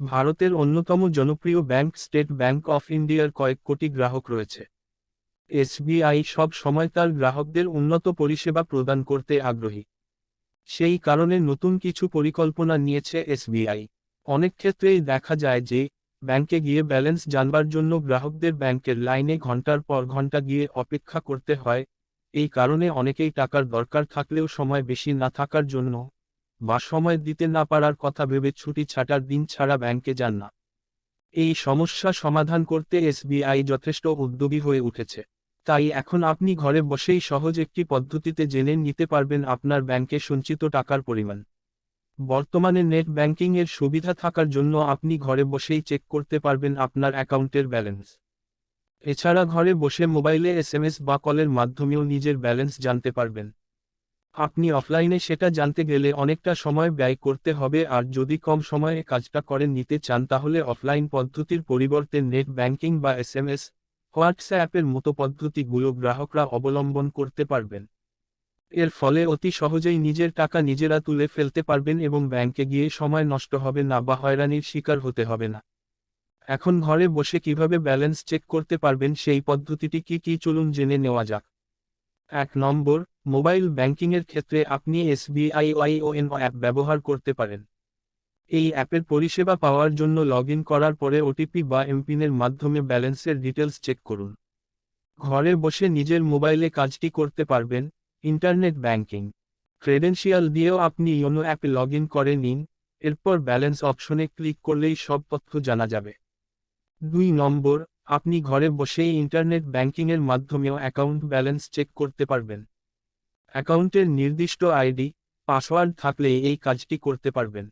ভারতের অন্যতম জনপ্রিয় ব্যাংক স্টেট ব্যাংক অফ ইন্ডিয়ার কয়েক কোটি গ্রাহক রয়েছে। এসবিআই সব সময় তার গ্রাহকদের উন্নত পরিষেবা প্রদান করতে আগ্রহী। সেই কারণে নতুন কিছু পরিকল্পনা নিয়েছে এসবিআই। অনেক ক্ষেত্রেই দেখা যায় যে, ব্যাংকে গিয়ে ব্যালেন্স জানবার জন্য গ্রাহকদের ব্যাংকের লাইনে ঘণ্টার পর ঘণ্টা গিয়ে অপেক্ষা করতে হয়। এই কারণে অনেকেই টাকার দরকার থাকলেও সময় বেশি না থাকার জন্য বা সময় দিতে না পারার কথা ভেবে ছুটি ছাটার দিন ছাড়া ব্যাংকে যান না। এই সমস্যা সমাধান করতে এসবিআই যথেষ্ট উদ্যোগী হয়ে উঠেছে। তাই এখন আপনি ঘরে বসেই সহজ একটি পদ্ধতিতে জেনে নিতে পারবেন আপনার ব্যাংকে সঞ্চিত টাকার পরিমাণ। বর্তমানে নেট ব্যাংকিং এর সুবিধা থাকার জন্য আপনি ঘরে বসেই চেক করতে পারবেন আপনার অ্যাকাউন্টের ব্যালেন্স। এছাড়া ঘরে বসে মোবাইলে এসএমএস বা কলের মাধ্যমেও নিজের ব্যালেন্স জানতে পারবেন। আপনি অফলাইনে সেটা জানতে গেলে অনেকটা সময় ব্যয় করতে হবে আর যদি কম সময়ে কাজটা করে নিতে চান তাহলে অফলাইন পদ্ধতির পরিবর্তে নেট ব্যাংকিং বা এস এম এস হোয়াটসঅ্যাপের মতো পদ্ধতিগুলো গ্রাহকরা অবলম্বন করতে পারবেন। এর ফলে অতি সহজেই নিজের টাকা নিজেরা তুলে ফেলতে পারবেন এবং ব্যাংকে গিয়ে সময় নষ্ট হবে না বা হয়রানির শিকার হতে হবে না। এখন ঘরে বসে কীভাবে ব্যালেন্স চেক করতে পারবেন সেই পদ্ধতিটি কি কি চলুন জেনে নেওয়া যাক। এক নম্বর মোবাইল ব্যাংকিংয়ের ক্ষেত্রে আপনি এসবিআই ওয়াইওএন অ্যাপ ব্যবহার করতে পারেন। এই অ্যাপের পরিষেবা পাওয়ার জন্য লগ করার পরে ওটিপি বা এমপিনের মাধ্যমে ব্যালেন্সের ডিটেলস চেক করুন। ঘরে বসে নিজের মোবাইলে কাজটি করতে পারবেন, ইন্টারনেট ব্যাংকিং। ক্রেডেনশিয়াল দিয়েও আপনি ইয়োনো অ্যাপে লগ করে নিন, এরপর ব্যালেন্স অপশনে ক্লিক করলেই সব তথ্য জানা যাবে। দুই নম্বর, আপনি ঘরে বসেই ইন্টারনেট ব্যাংকিংয়ের মাধ্যমেও অ্যাকাউন্ট ব্যালেন্স চেক করতে পারবেন। অ্যাকাউন্টের নির্দিষ্ট আইডি, পাসওয়ার্ড থাকলে এই কাজটি করতে পারবেন।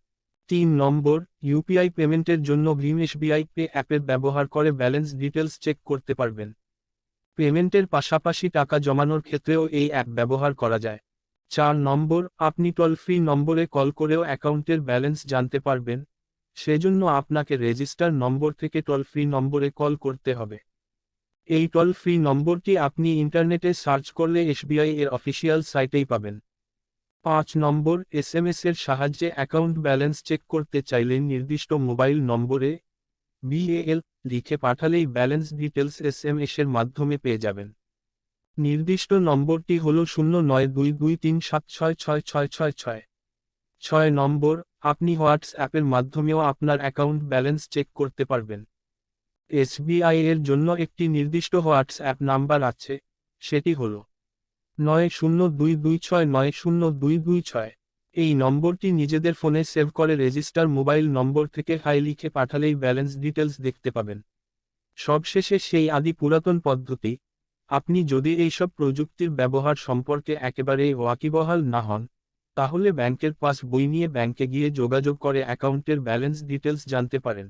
তিন নম্বর ইউপিআই পেমেন্টের জন্য ভীম এসবিআই পে অ্যাপের ব্যবহার করে ব্যালেন্স ডিটেলস চেক করতে পারবেন। পেমেন্টের পাশাপাশি টাকা জমানোর ক্ষেত্রেও এই অ্যাপ ব্যবহার করা যায়। চার নম্বর, আপনি টোল ফ্রি নম্বরে কল করেও অ্যাকাউন্টের ব্যালেন্স জানতে পারবেন। সেজন্য আপনাকে রেজিস্টার নম্বর থেকে টোল ফ্রি নম্বরে কল করতে হবে। এই টোল ফ্রি নম্বরটি আপনি ইন্টারনেটে সার্চ করলে এসবিআই এর অফিসিয়াল সাইটেই পাবেন। পাঁচ নম্বর, এসএমএস এর সাহায্যে অ্যাকাউন্ট ব্যালেন্স চেক করতে চাইলে নির্দিষ্ট মোবাইল নম্বরে বিএএল লিখে পাঠালেই ব্যালেন্স ডিটেলস এসএমএস এর মাধ্যমে পেয়ে যাবেন। নির্দিষ্ট নম্বরটি হল শূন্য নয় দুই দুই তিন সাত ছয় ছয় ছয় ছয় ছয়। ছয় নম্বর, আপনি হোয়াটসঅ্যাপের মাধ্যমেও আপনার অ্যাকাউন্ট ব্যালেন্স চেক করতে পারবেন। এসবিআই এর জন্য একটি নির্দিষ্ট হোয়াটসঅ্যাপ নাম্বার আছে, সেটি হল নয় শূন্য দুই দুই ছয় নয় শূন্য দুই দুই ছয়। এই নম্বরটি নিজেদের ফোনে সেভ করে রেজিস্টার মোবাইল নম্বর থেকে হাই লিখে পাঠালেই ব্যালেন্স ডিটেলস দেখতে পাবেন। সবশেষে সেই আদি পুরাতন পদ্ধতি, আপনি যদি এইসব প্রযুক্তির ব্যবহার সম্পর্কে একেবারেই ওয়াকিবহাল না হন, তাহলে ব্যাংকের পাস বই নিয়ে ব্যাংকে গিয়ে যোগাযোগ করে অ্যাকাউন্টের ব্যালেন্স ডিটেলস জানতে পারেন।